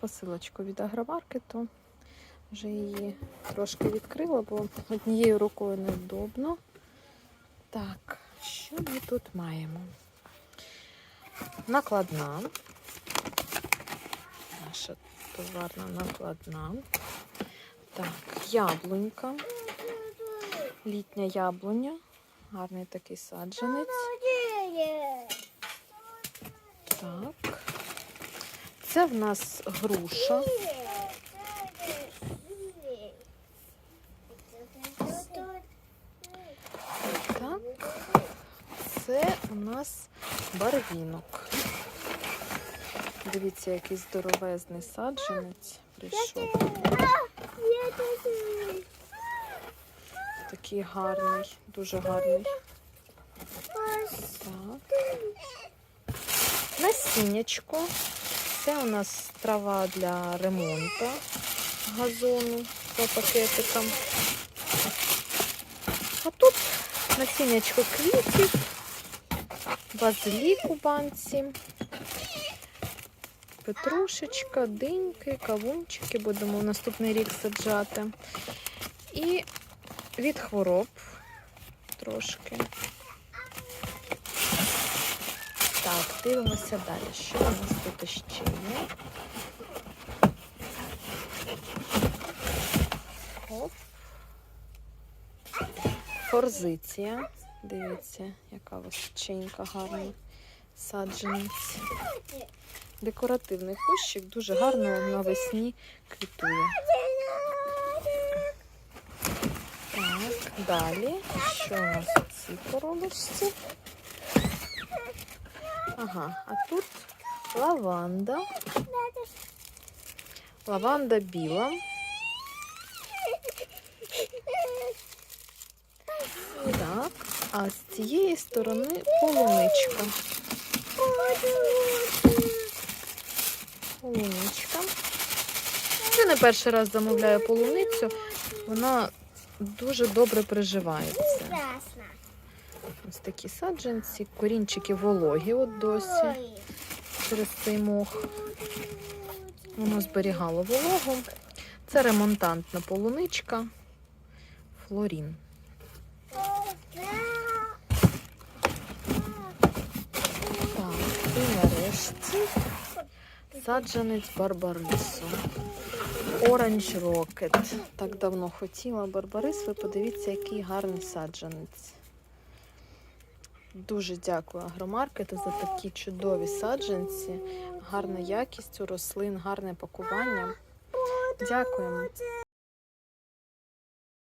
посилочку від агромаркету. Вже її трошки відкрила, бо однією рукою невдобно. Так, що ми тут маємо? Накладна. Наша товарна накладна. Так, яблунька. Літня яблуня. Гарний такий саджанець. Так. Це в нас груша. Так. Це у нас барвінок. Дивіться, який здоровезний саджанець прийшов. Такий гарний, дуже гарний. Так. Насіннячко. Це у нас трава для ремонту газону по пакетикам. А тут насіннячко квітів, базилік у банці, петрушечка, диньки, кавунчики будемо в наступний рік саджати. І від хвороб трошки. Так, дивимося далі. Що у нас тут ще є? Оп. Форзиція. Дивіться, яка височенька, гарний саджанець. Декоративний кущик, дуже гарно навесні квітує. Так, далі. Що у нас у цій коробочці? Ага, а тут лаванда. Лаванда біла. Так, а з цієї сторони полуничка. Полуничка. Це не перший раз замовляю полуницю. Вона дуже добре приживається. Ось такі саджанці, корінчики вологі от досі через цей мох. Воно зберігало вологу. Це ремонтантна полуничка Флорін. Так, і нарешті саджанець Барбарису. Оранж Рокет. Так давно хотіла Барбарис. Ви подивіться, який гарний саджанець. Дуже дякую агромаркету за такі чудові саджанці. Гарна якість у рослин, гарне пакування. Дякуємо.